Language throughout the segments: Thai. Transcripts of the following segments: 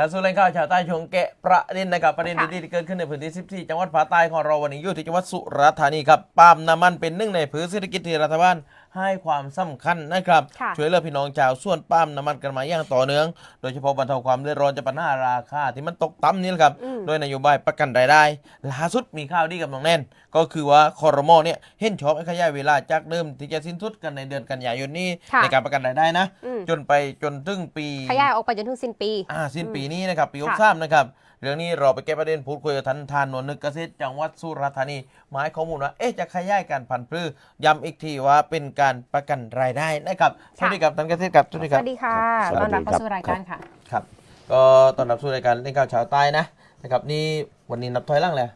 และส่วนแรงข่าวชาวใต้ชวงแกะประเด็นนะครับประเด็นค่ะดีๆที่เกิดขึ้นในพื้นที่ 14 จังหวัดภาคใต้ของเราวันนี้อยู่ที่จังหวัดสุราษฎร์ธานีครับปาล์มน้ำมันเป็นหนึ่งในพื้นเศรษฐกิจที่รัฐบาล ให้ความสำคัญนะครับค่ะช่วยเหลือพี่น้องชาวส่วนปาล์มน้ำมันกันมาอย่างต่อเนื่อง โดยเฉพาะบรรเทาความเดือดร้อนจากปัญหาราคาที่มันตกต่ำนี่แหละครับอืมโดยนโยบายประกันรายได้ล่าสุดมีข่าวดีกับน้องแน่น ก็คือว่าคอรมอเนี่ยเห็นชอบให้ขยายเวลาจากเดิมที่จะสิ้นสุดกันในเดือนกันยายนนี้ค่ะในการประกันรายได้นะอืมจนไปจนถึงปีขยายออกไปจนถึงสิ้นปีอ่าสิ้นปีนี้นะครับปีค่ะ63นะครับเรื่องนี้เราไปแก้ประเด็นพูดคุยกับท่านทานนวลนึกเกษตรจังหวัดสุราษฎร์ธานีมาให้ข้อมูลว่าเอ๊ะจะขยายการพันธุ์พืชย้ำอีกทีว่าเป็นการประกันรายได้นะครับสวัสดีครับท่านเกษตรครับสวัสดีสครับวัสดีค่ะสวัสดีต้อนรับเข้าครับสู่รายการค่ะ ครับ ก็ต้อนรับสู่รายการเล่นข่าวเชาวใต้นะนะครับนี่วันนี้นับถอยหล่างแล้ว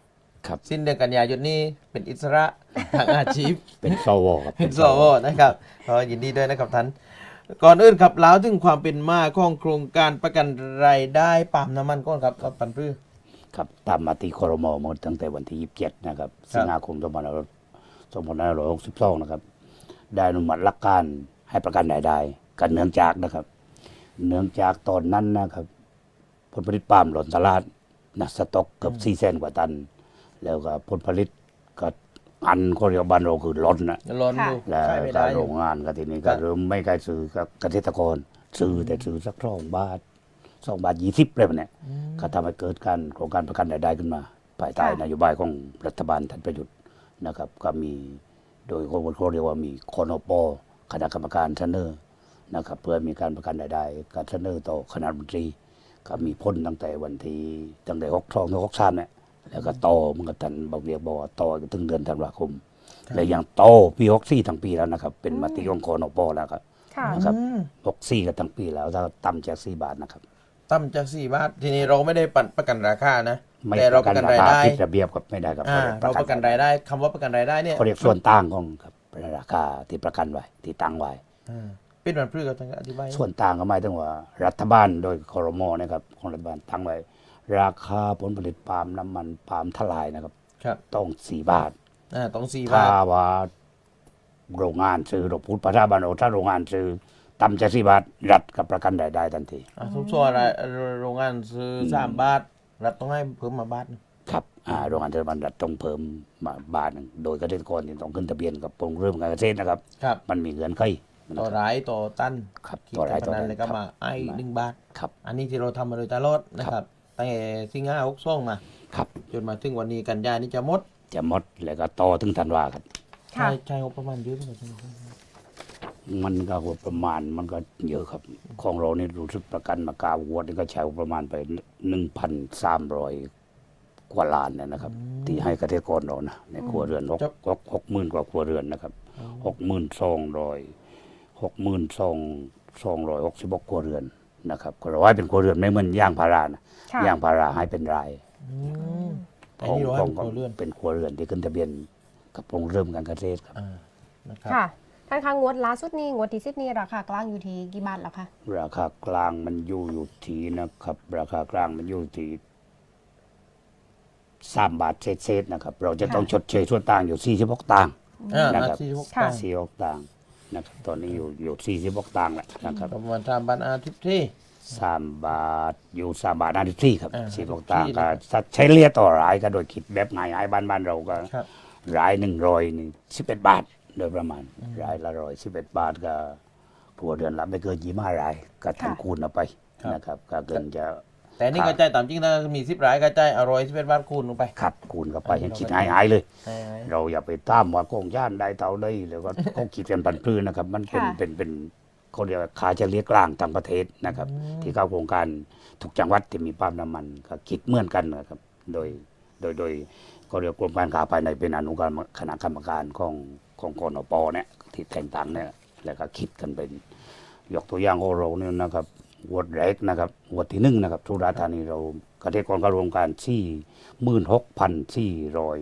ครับ สิ้นเดือนกันยายนนี้เป็นอิสระทางอาชีพ เป็นสวครับ เป็นสวนะครับก็ยินดีด้วยนะครับท่าน ก่อนอื่นครับเล่าถึงความเป็นมาของโครงการประกันรายได้ปาล์มน้ำมันก่อนครับกับปันพืชครับตามมติครมหมดตั้งแต่วันที่ 27 นะครับ สิงหาคม2562นะครับ ได้อนุมัติหลักการให้ประกันรายได้กันเนื่องจากนะครับ เนื่องจากตอนนั้นนะครับ ผลผลิตปาล์มหล่นตลาดนะสต็อกเกือบ4แสนกว่าตัน แล้วก็ผลผลิตก็อันเขาเรียกว่าบ้านเราคือล้นนะร้อนอยู่แล้วใช้ไม่ก็ได้อโรยู่งงานก็ทีนี้ครัก็บเริ่มไม่กล้าซื้อกับเกษตรกรซื้อแต่ซื้อสักสองบาทสองบาทยี่สิบเลยมันเนี่ยก็ทำให้เกิดการโครงการประกันรายได้ขึ้นมาภายใต้ค่ะนโยบายของรัฐบาลท่านประยุทธ์นะครับ ก็มี โดยคนเขาเรียกว่ามีคอนปคณะกรรมการเสนอนะครับเพื่อมีการประกันรายได้การเสนอต่อคณะรัฐมนตรีก็มีพ้นตั้งแต่วันที่ตั้งแต่หกทองถึงหกสามเนี่ยแล้วก็ต่อมันก็ทันบอกเรียกบอกว่าต่อถึงเดือนธันวาคม และยังโตปีหกสี่ทั้งปีแล้วนะครับ เป็นมติของคอนปแล้วครับค่ะนะครับอืมหกสี่ก็ทั้งปีแล้วถ้าต่ำจากสี่บาทนะครับ ต่ำจากสี่บาท ทีนี้เราไม่ได้ปันประกันราคานะแต่เราประกันรายคได้ผิดระเบียบกับไม่ได้ครับอ่าเราประกันรายได้คำว่าประกันรายได้เนี่ยเขาเรียกส่วนต่างของครับราคาที่ประกันไว้ที่ตั้งไว้อ่าเป็นมันพืชกับท่านอธิบายส่วนต่างก็หมายถึงว่า รัฐบาลโดยคอรมอนะครับของรัฐบาลตั้งไว้ราคาผลผลิตปาล์มน้ำมันปาล์มทลายนะครับครับต้องสี่บาทอ่าต้องสี่ถ้าบาทว่าโรงงานซื้อเราพูดภาษาบ้านเราถ้าโรงงานซื้อ ต่ำจากสี่บาทรัฐกับประกันรายได้ทันที อ่าทุกส่วนอะไรโรงงานซื้อสามบาทรัฐต้องให้เพิ่มมาบาทหนึ่งครับอ่าโรงงานเทศบาลรัฐต้องเพิ่มมาบาทหนึ่งโดยเกษตรกรที่ต้องขึ้นทะเบียนกับกรมเริ่มการเกษตรนะครับ ครับ มันมีเงื่อนไขนะต่อครับรายต่อตันครับคิดต่อรายกันต่อพนันรายเลยก็ครับมาไอ้หนึ่งบาท ครับ อันนี้ที่เราทำมาโดยตลอดนะครับตั้งแต่สิงหาหกสองมา ครับจนมาถึงวันนี้กันยานี่จะหมดจะหมดแล้วก็ต่อถึงธันวาครับใช่ค่ะ ใช่งบประมาณเยอะไหมครับ มันก็หัวประมาณมันก็เยอะครับ ของเรานี่รู้สึกประกันมากาวัวนี่ก็ใช้งบประมาณไปหนึ่งพันสามร้อยกว่าล้านเนี่ยนะครับ ที่ให้เกษตรกรเรานะในครัวเรือนหกหกหกหมื่นกว่าครัวเรือนนะครับหกหมื่นสองร้อยหกหมื่นสองสองร้อยหกสิบหกครัวเรือนนะครับก็เราให้เป็นครัวเรือนไม่เหมือนย่างพารานะค่ะย่างพาราให้เป็นรายอืมแต่นี่เราให้เป็นครัวเรือนเป็นครัวเรือนที่ขึ้นทะเบียนกับโรงเริ่มการเกษตรครับอ่านะครับค่ะ ท่านคะงวดล่าสุดนี้งวดที่สิบนี้ราคากลางอยู่ที่กี่บาทแล้วคะราคากลางมันอยู่อยู่ที่นะครับ ราคากลางมันอยู่ที่สามบาทเศษๆนะครับ เราจะต้องชดเชยส่วนต่างอยู่สี่สิบหกตังค์อ่านะครับสี่สิบหกค่ะตังค์สี่หกตังค์นะครับ ตอนนี้อยู่อยู่สี่สิบหกตังค์แหละนะครับประมาณสามพันอาทิตย์ที่สามบาทอยู่สามบาทห้าสิบสี่ครับอ่าสี่หกตังค์ที่ก็ถ้าใช้เลียต่อรายก็โดยคิดแบบง่ายๆบ้านบ้านๆเราก็ครับรายหนึ่งร้อยนี่สิบเอ็ดบาท โดยประมาณรายละร้อยสิบเอ็ดบาทก็ครัวเรือนละไม่เกินยี่ห้ารายก็ทันค่ะคูณเอาไปครับนะครับก็เกินจะ แต่นี่ครักบ ระจายตามจริงนะมีสิบรายกระจายอร่อยสิบเอ็ดบาทคูณลงไปขับคูณเข้าไปอันนี้ให้คิดเราก็ง่ายๆเลย ใช่ไหม เราอย่าไปตามว่าโกงย่านได้เท่าได้แล้วก็เขาคิดกันปันพื้นนะครับ มันเป็นค่ะ เป็นเป็นเขาเรียกว่าค่าเฉลี่ยกลางต่างประเทศนะครับที่เข้าโครงการทุกจังหวัดที่มีปั๊มน้ำมันก็คิดเหมือนกันนะครับ โดยโดยโดย เขาเรียกกรมการค้าภายในเป็นอนุกรรมคณะกรรมการของของกนปเนี่ยที่แต่งตั้งเนี่ยแล้วก็คิดกันเป็นยกตัวอย่างของเราเนี่ยนะครับวดแรกนะครับวดที่หนึ่งนะครับสุราษฎร์ธานีเราเกษตรกรก็รวมกันสี่หมื่นหกพันสี่ร้อย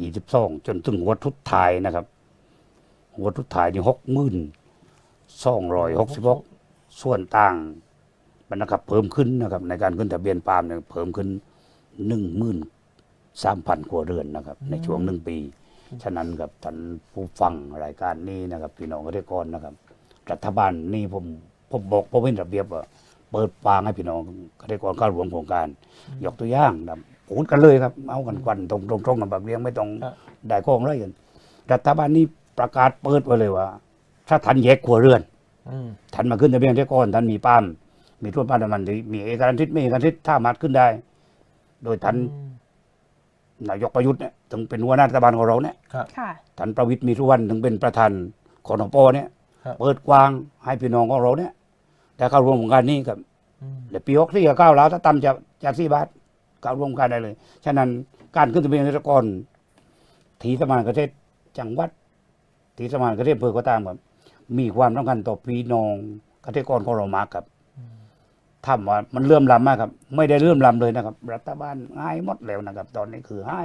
ยี่สิบสองจนถึงวัดทุดทายนะครับวัดทุดทายนี่หกหมื่นสองร้อยหกสิบหกส่วนต่างมันนะครับเพิ่มขึ้นนะครับในการขึ้นทะเบียนปาล์มเนี่ยเพิ่มขึ้นหนึ่งหมื่น สามพันครัวเรือนนะครับ ในช่วงหนึ่งปี ฉะนั้นกับท่านผู้ฟังรายการนี้นะครับพี่น้องเกษตรกรนะครับ รัฐบาลนี่ผมผมบอกผมเป็นระเบียบว่าเปิดฟางให้พี่น้องเกษตรกรเข้าร่วมโครงการ ยกตัวอย่างนะพูดกันเลยครับ เอากันควันตรงตรงตรงกันแบบเรียงไม่ต้องครับได้ข้องไรกันรัฐบาลนี้ประกาศเปิดไว้เลยว่า ถ้าทันแยกครัวเรือนอืมทันมาขึ้นทะเบียนเกษตรกรทันมีป้ามมีทุนป้ามน้ำมันที่มีเอกสารทิศไม่เอกสารทิศถ้ามัดขึ้นได้ โดยทันอืม นายกประยุทธ์เนี่ยถึงเป็นหัวหน้ารัฐบาลของเราเนี่ยครับ ค่ะ ท่านประวิตรมีสุวรรณถึงเป็นประธานคอนปเนี่ย ครับ เปิดกว้างให้พี่น้องของเราเนี่ยได้เข้าร่วมโครงการนี้ครับ อืม เดี๋ยวปีหกสี่กับเก้าแล้วถ้าต่ำจากจากสี่บาทเข้าร่วมโครงการได้เลย ฉะนั้นการขึ้นทะเบียนเกษตรกรถีสมานเกษตรจังหวัดถีสมานเกษตรอำเภอก็ตามครับมีความสำคัญต่อพี่น้องเกษตรกรของเรามากครับ ทำว่ามันเลื่อมล้ำมากครับ ไม่ได้เลื่อมล้ำเลยนะครับ รัฐบาลให้หมดแล้วนะครับ ตอนนี้คือให้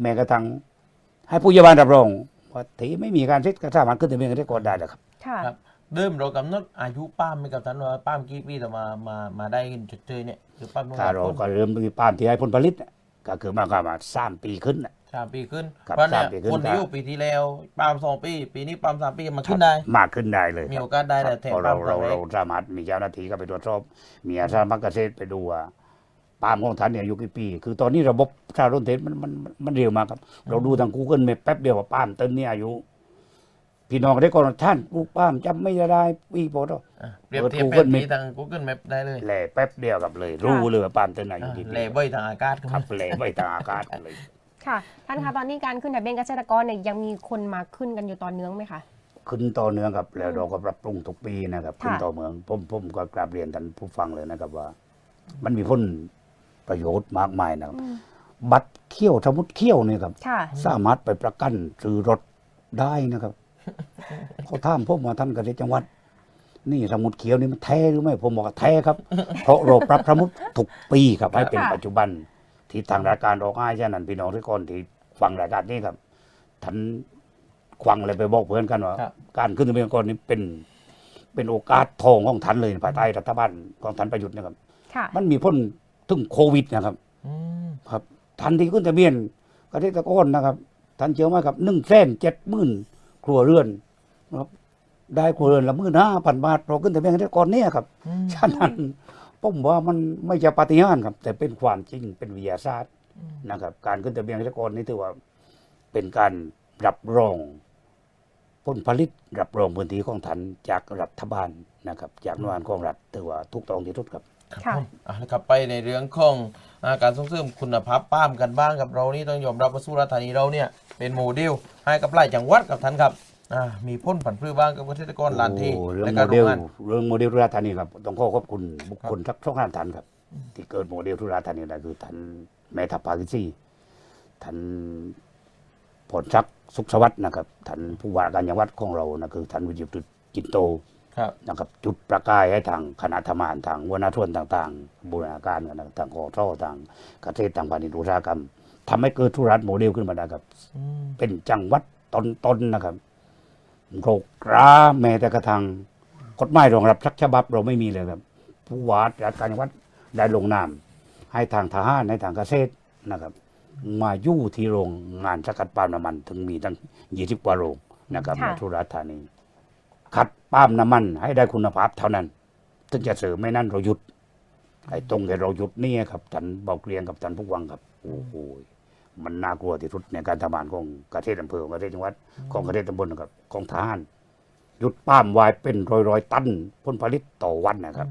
แม้กระทั่งให้ผู้ใหญ่บ้านรับรองว่าถีไม่มีการเซ็ตก็สามารถขึ้นทะเบียนเกษตรกรได้แล้วครับค่ะครับเริ่มเรากำหนดอายุป้ามไหมกับท่านว่าป้ามกี่ปีแต่มามามาได้เงินชดเชยเนี่ยหรือป้ามต้องถ้าเราคนก็เริ่มมีปาล์มที่ให้ผลผลิตเนี่ยก็คือมากกว่าสามปีขึ้นน่ะ สามปีขึ้น ครับเพราะเนี่ยสามปีขึ้น คนที่ครับอยู่ปีที่แล้วป้ามสองปี ปีนี้ป้ามสามปีมันขึ้นได้ มากขึ้นได้เลยมีครับโอกาสได้คแต่รับแถมเพราะป้าเรามคเรารั้งแรเรากสามารถมีเจ้าหน้าที่ก็ไปตรวจสอบ มีอาสาพักเกษตรไปดูว่าปาล์มของท่านเนี่ยอายุกี่ปี คือตอนนี้ระบบชารุ่นเทสมันมันมันมันเร็วมากครับ เราดูทาง Google เมปแป๊บเดียวว่าปาล์มต้นนี้อายุ พี่น้องได้ก่อนท่านปลูกปาล์มจำไม่ได้ปีโปรดอะเปรียบเปิดเทียบ Google แผนที่ Map ทาง Google Map ได้เลยแหล่แป๊บเดียวกับเลย รู้เลยว่าปาล์มต้นอายุอะกี่ปี แหล่เบยทางอากาศครับแหล่ไม่ตางอากาศเลย ค่ะท่านคะตอนนี้การขึ้นทะเบียนเกษตรกรเนี่ยยังมีคนมาขึ้นกันอยู่ต่อเนื่องไหมคะ ขึ้นต่อเนื่องครับแล้วเราก็ปรับปรุงทุกปีนะครับค่ะขึ้นต่อเมืองผมผมก็กราบเรียนท่านผู้ฟังเลยนะครับว่า มันมีผลประโยชน์มากมายนะครับอืมบัตรเขี้ยวสมุดเขี้ยวเนี่ยครับ ค่ะ สามารถไปประกันซื้อรถได้นะครับ เขาถามผมว่าท่านเกษตรจังหวัด นี่สมุดเขียวนี่มันแท้หรือไม่ผมบอกว่าแท้ครับ เพราะเราปรับสมุดทุกปีครับให้เป็นค่ะ ปัจจุบัน ที่ทางรายการออกให้ฉะนั้นพี่น้องทุกคนที่ฟังรายการนี้ครับท่านควังเลยไปบอกเพื่อนกันว่า ครับ การขึ้นทะเบียนก่อนนี้เป็นเป็นโอกาสทองของท่านเลยภายใต้รัฐบาลของท่านประยุทธ์นะครับ ค่ะ มันมีพ้นถึงโควิดนะครับ อืมครับทันที่ขึ้นทะเบียนเกษตรกรนะครับท่านเชื่อไหมครับหนึ่งแสนเจ็ดหมื่นครัวเรือนนะครับได้ครัวเรือนละหมื่นห้าพันบาทเราขึ้นทะเบียนเกษตรกรเนี่ยครับอืมฉะนั้น ผมว่ามันไม่ใช่ปาฏิหาริย์ครับ แต่เป็นความจริงเป็นวิทยาศาสตร์นะครับ การขึ้นทะเบียนเกษตรกรนี่ถือว่าเป็นการรับรองผลผลิตรับรองพื้นที่ของท่านจากรัฐบาลนะครับ จากหน่วยงานของรัฐถือว่าถูกต้องที่สุดครับครับค่ะผมอะแล้วครับไปในเรื่องของอ่าการส่งเสริมคุณภาพป้ามกันบ้างกับเรานี่ต้องยอมรับว่าสุราษฎร์ธานีเราเนี่ยเป็นโมเดลให้กับหลายจังหวัดกับท่านครับ อ่ามีพ้นผันพืชบ้างกับเกษตรกรลานที่โอ้เรื่องและโมการโรเดงลงานเรื่องโมเดลทุราธานีครับต้องขอขอบคุณบุคคลทักช่องห้าท่านครับ ที่เกิดโมเดลทุราธานีได้คือท่านแม่ทัพภาคิซี่ท่านผลชักสุขสวัสดิ์นะครับท่านผู้ว่าการจังหวัดของเรานะคือท่านวิจิตรจิตโต ครับ นะครับจุดประกายให้ทางคณะทำงานทางวัฒนธรรมต่างๆ บูรณาการกันนะทางขอท่อทางเกษตรทางพาณิชย์อุตสาหกรรมทำให้เกิดธุรัฐโมเดลขึ้นมาได้ครับ อืม เป็นจังหวัดตนๆนะครับโรคราแม้แต่กระทั่งกฎหมายรองรับสักฉบับเราไม่มีเลยครับ ผู้ว่าราชการจังหวัดได้ลงนามให้ทางทหารให้ทางเกษตรนะครับ มาอยู่ที่โรงงานสกัดปาล์มน้ำมัน ถึงมีตั้งยี่สิบกว่าโรงนะครับค่ะในทุราษฎร์ธานีคัดปาล์มน้ำมัน ให้ได้คุณภาพเท่านั้นถึงจะเสริมไม่นั้นเราหยุดไอ้ตรงที่เราหยุดนี่ครับท่านเบาเกรียงกับท่านผู้วังครับโอ้โห มันน่ากลัวที่สุดในการทำงานของเกษตรอำเภอของเกษตรจังหวัดของเกษตรตำบลนะครับของทหารหยุดป้าล์มไว้เป็นร้อยๆตันผลผลิตต่อวันนะครับ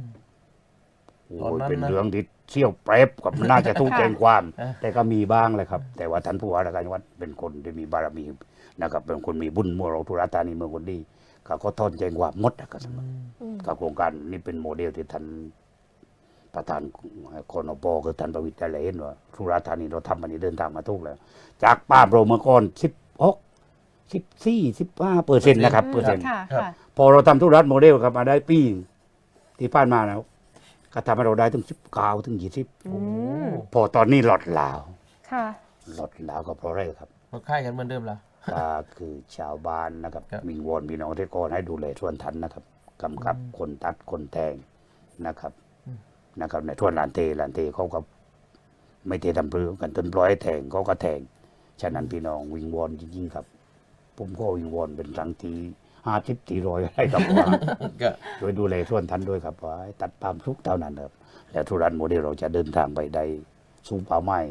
โอ้ตอนยนั้นนะเป็นเรื่องที่เชี่ยวเปรบกับน่าจะทุกข์แจ้งความอะแต่ก็มีบ้างเลยครับ แต่ว่าท่านผู้ว่าราชการจังหวัดเป็นคนที่มีบารมีนะครับ เป็นคนมีบุญมัวเราธุราธานีเมืองคนดีเขาก็ทอนแจ้งความหมดนะครับอืมกับโครงการนี้เป็นโมเดลที่ท่าน ประธานคอนปคือท่านประวิตรได้เลยเห็นว่าธุราธานีเราทำมันนี้เดินทางมาทุกแล้ว จากป้าโปรเมื่อก่อนสิบหกสิบสี่สิบห้าเปอร์เซ็นต์นะครับเปอร์เซ็นต์ค่ะครับ ค่ะพอเราทำธุรัฐโมเดลครับมาได้ปีที่ผ่านมาแล้วก็ทำให้เราได้ถึงสิบเก้าถึงยี่สิบอืมพอตอนนี้หลอดลาวค่ะ หลอดลาวก็เพราะอะไรครับ ก็ค่ายกันเหมือนเดิมละ ก็คือชาวบ้านนะครับครับมิงวอนพี่น้องเกษตรกรให้ดูแลส่วนทันนะครับกำกับคนตัดคนแทงนะครับ นะครับในส่วนลานเทลานเทเขาก็ไม่เททำปลือกันจนปล่อยให้แทงเขาก็แทงฉะนั้นพี่น้องวิงวอนจริงๆครับ ผมก็วิงวอนเป็นครั้งที่ห้าสิบสี่ร้อยอะไรครับว่าก็โดยดูแลส่วนทันด้วยครับว่าให้ตัดปาล์มทุกเท่านั้นครับแล้วทุรันโมเดลเราจะเดินทางไปได้สู่เป้าหมาย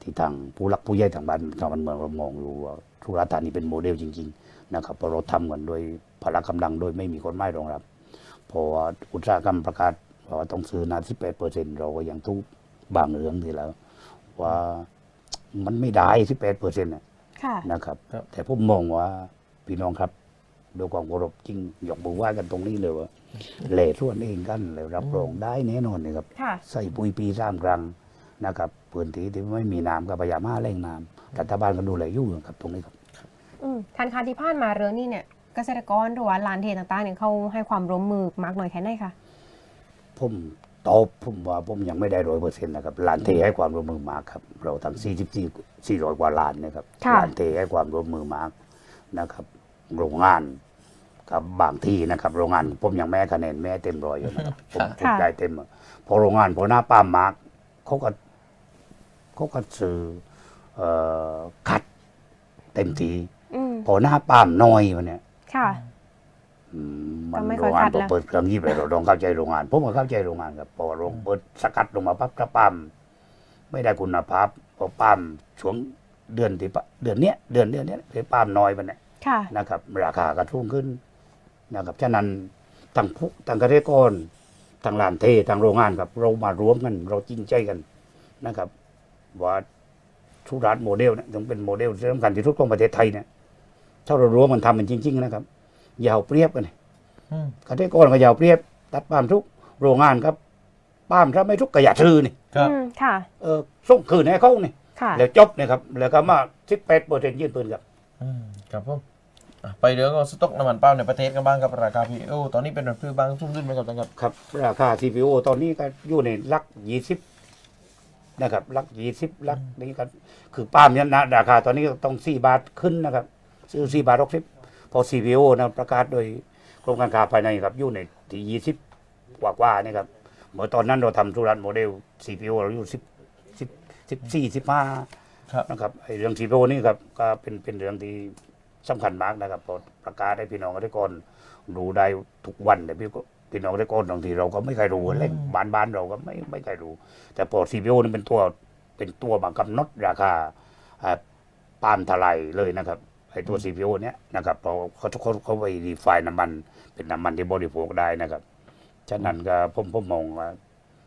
ที่ทางผู้รักผู้ใหญ่ทางบ้านทางบ้านเมืองเรามองอยู่ว่าทุรัฐานีเป็นโมเดลจริง ๆ นะครับเพราะเราทำกันโดยพละกำลังโดยไม่มีกฎหมายรองรับเพราะว่าอุตสาหกรรมประกาศ ว่าต้องซื้อนาสิบแปดเปอร์เซ็นเราก็ยังทุบบางเรื่องทีแล้ว ว่ามันไม่ได้สิบแปดเปอร์เซ็นต์ค่ะนะครับครับ แต่ผมมองว่าพี่น้องครับด้วยความเคารพจริงยกมือไหว้กันตรงนี้เลยว่าเหล่ส่วนเองกันแล้วรับรองได้แน่นอนนะครับค่ะใส่ปุ๋ยปีสามครั้งนะครับพื้นที่ที่ไม่มีน้ำก็พยายามหาแหล่งน้ำรัฐบาลก็ดูแลอยู่ครับตรงนี้ครับอืมทันคาที่ผ่านมาเรื่องนี้เนี่ยเกษตรกรหรือว่าลานเทต่างๆเนี่ยเขาให้ความร่วมมือมากน้อยแค่ไหนคะ ผมตอบผมว่าผมยังไม่ได้ร้อยเปอร์เซ็นต์นะครับลานเทให้ความร่วมมือมากครับ เราทำสี่สิบสี่สี่ร้อยกว่าล้านนะครับค่ะ ลานเทให้ความร่วมมือมากนะครับ โรงงานกับบางที่นะครับ โรงงานผมยังแม่คะแนนแม่เต็มร้อยอยู่นะครับผมผมได้เต็มอะพอโรงงานพอหน้าป้ามมาร์กเขาก็เขาก็ซื้อเอ่อคัดเต็มทีอืมพอหน้าป้ามน้อยวันเนี้ย ค่ะอื มมันก็ไม่โรค่อยงงานคัดพอแล้ว เปิดเครื่องยี่ไปเราต้องเข้าใจโรงงานผมก็เข้าใจโรงงานครับพอโรงเปิดสกัดลงมาปั๊บกระปั๊มไม่ได้คุณภาพพอปั๊มช่วงเดือนที่ปะเดือนเนี้ยเดือนเดือนเนี้ยคือปั๊มน้อยไปเนี่ยค่ะ นะครับ ราคาก็ทุ่งขึ้นนะครับฉะนั้นทางผู้ทางเกษตรกรทางร้านเททางโรงงานครับ เรามารวมกัน เราจริงใจกันนะครับ ว่าทุรัฐโมเดลเนี่ยต้องเป็นโมเดลที่สำคัญที่สุดของประเทศไทยเนี่ยถ้าเรารวมมันทำมันจริง ๆ นะครับอ ยาวเปรียบกันอืมเกษตรกรก็อยาวเปรียบ ตัดปาล์มทุกโรงงานครับปาล์มถ้าไม่ทุกก็อย่าซื้อนี่ครับอืมค่ะเออส่งคืนให้เขานี่ค่ะแล้วจบนะครับ แล้วก็มาสิบแปดเปอร์เซ็นต์ยื่นปืนครับอืมครับผมอะไปเรื่องของสต็อกน้ำมันเปล่าในประเทศกันบ้างครับราคาพีโอตอนนี้เป็นแบบคือบางทุ่มขึ้นไหมครับท่านครับครับ ราคา CPO ตอนนี้ก็อยู่ในหลักยี่สิบนะครับหลักยี่สิบลักนี้ก็คือปาล์มเนี่ยนะราคาตอนนี้ก็ต้องสี่บาทขึ้นนะครับซื้อสี่บาทหกสิบ พอ CPO นะประกาศโดยกรมการค้าภายในครับอยู่ในที่ยี่สิบกว่าๆนี่ครับเมื่อตอนนั้นเราทำธุรกิจโมเดล CPO เราอยู่สิบสิบสิบสี่สิบห้าครับนะครับไอ้เรื่อง CPO นี่ครับก็เป็นเป็นเรื่องที่สำคัญมากนะครับเพอประกาศให้พี่น้องเกษตรกรรู้ได้ทุกวันแต่พี่ก็พี่น้องเกษตรกรบางทีเราก็ไม่เคยรู้เล่นบ้านบ้านๆเราก็ไม่ไม่เคยรู้ แต่พอ CPO นี่เป็นตัวเป็นตัวมากำหนดราคาอ่าปาล์มทลายเลยนะครับ ไอ้ตัว CPO เนี้ยนะครับเพอเขาเขาเขาไปดีไฟน้ำมัน เป็นน้ำมันที่บริโภคได้นะครับ ฉะนั้นก็ผมผมมองว่า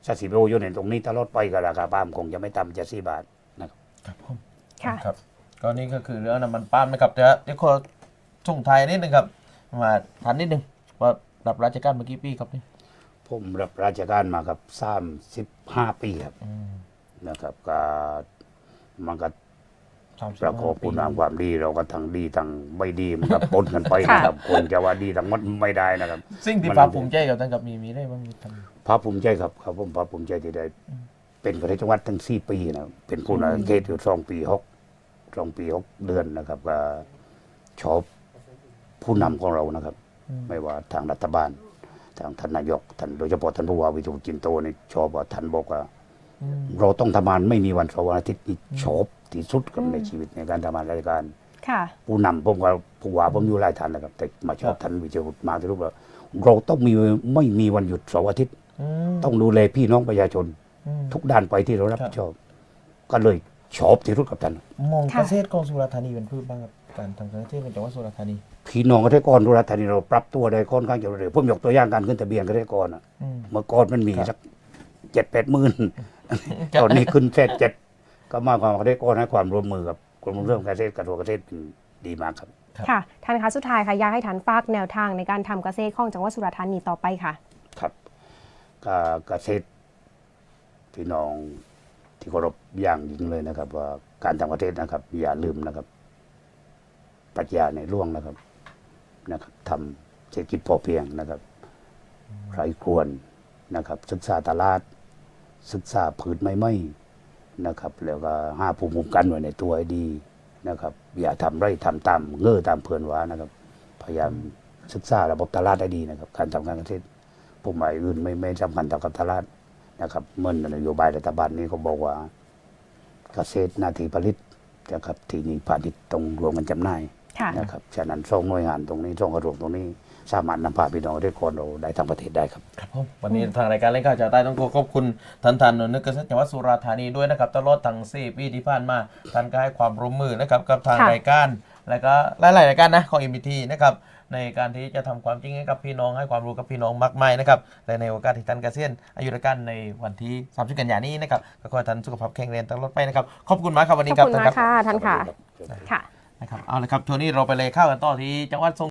ถ้า CPO อยู่ในตรงนี้ตลอดไปก็ราคาปาล์มคงจะไม่ต่ำจากสี่บาทครับผมค่ะ ครับก็นี่ก็คือเรื่องน้ำมันปาล์มนะครับเดี๋ยวเดี๋ยวขอส่งท้ายนิดนึงครับ มาทันนิดนึงว่ารับราชการเมื่อกี้ปีครับนี่ผมรับราชการมากับสามสิบห้าปีครับอืมนะครับก็มันก็สามสิบ ประกอบห้าคุณปีงามความดีเราก็ทั้งดีทั้งไม่ดีมันก็ปนกันไปนะครับคนจะว่าดีทั้งหมดไม่ได้นะครับ สิ่งที่มันภาคภูมิใจกับท่านกับมีมีได้บ้างมีทำภาคภูมิใจครับครับผมภาคภูมิใจที่ได้เป็นประธานจังหวัดทั้งสี่ปีนะครับเป็นผู้นำเขตอยู่สองปีหกสองปีหกเดือนนะครับก็ชอบผู้นำของเรานะครับอืมไม่ว่าทางรัฐบาล ทางท่านนายกท่านโดยเฉพาะท่านผู้ว่าวิทูลจินโตนี่ชอบว่าท่านบอกว่าอืม เราต้องทำงานไม่มีวันเสาร์วันอาทิตย์นี่ชอบที่สุดกับในชีวิตในการทำงานราชการค่ะผู้นำผมกับผู้ว่าผมอยู่หลายท่านนะครับ แต่มาชอบครับท่านวิจิตรมาที่รู้ว่าเราต้องมีไม่มีวันหยุดเสาร์อาทิตย์อืมต้องดูแลพี่น้องประชาชนอืมทุกด้านไปที่เรารับครัผิบดชอบ ก็เลยชอบที่สุดกับท่านมองค่ะเกษตรของสุราษฎร์ธานีเป็นพืชบ้างครับการทำเกษตรในจังหวัดสุราษฎร์ธานีพี่น้องเกษตรกรทุรัฐานีเราปรับตัวได้ค่อนข้างจะเร็วผมยกตัวอย่างการขึ้นทะเบียนเกษตรกรอะอืมเมื่อก่อนมันมีครับสักเจ็ดแปดหมื่น ตอนนี้ขึ้นแค่เจ็ดก็มากกว่าเกษตรกรให้ความร่วมมือกับกรมส่งเสริมการเกษตรกระทรวงเกษตรเป็นดีมากครับค่ะท่านคะสุดท้ายค่ะอยากให้ท่านฝากแนวทางในการทำเกษตรของจังหวัดสุราษฎร์ธานีต่อไปค่ะ ครับก็เกษตรพี่น้องที่เคารพอย่างยิ่งเลยนะครับ ว่าการทำเกษตรนะครับ อย่าลืมนะครับปรัชญาในร่วงนะครับนะครับทำเศรษฐกิจพอเพียงนะครับใครควรนะครับ ศึกษาตลาด ศึกษาผืนไม่ไหมนะครับ แล้วก็ห้าภูมิคุ้มกันไว้ในตัวให้ดีนะครับ อย่าทำไรทำตามเงื่อตามเพื่อนว่านะครับ พยายามศึกษาระบบตลาดให้ดีนะครับ การทำการเกษตรผมหมายอื่นไม่ไม่สำคัญเท่ากับตลาดนะครับเมื่อนโยบายรัฐบาลนี้เขาบอกว่าเกษตรหนาทีผลิตนะครับที่นี่พาณิชย์ต้องรวมกันจำหน่ายค่ะนะครับฉะนั้นส่งหน่วยงานตรงนี้ส่งกระทรวงตรงนี้ สามารถนำพาพี่น้องได้คนเราได้ทั้งประเทศได้ครับ ครับผมวันนี้ทางรายการเล่นข่าวชาวใต้ต้องขอขอบคุณท่านทานนนึกเกษตรจังหวัดสุราษฎร์ธานีด้วยนะครับตลอดทั้งสี่ปีที่ผ่านมาท่านก็ให้ความร่วมมือนะครับกับทางค่ะรายการและก็หลายๆรายการนะของ MBT นะครับในการที่จะทำความจริงให้กับพี่น้องให้ความรู้กับพี่น้องมากมายนะครับและในโอกาสที่ท่านเกษียณอายุราชการในวันที่30กันยายนนี้นะครับก็ขอให้ท่านสุขภาพแข็งแรงตลอดไปนะครับขอบคุณมากครับวันขนี้อบครับคุณท่านมาคกรับค่ะท่านค่ะค่ะนะครับเอาละครับช่วงนี้เราไปเลยเข้ากันต่อที่จังหวัดสง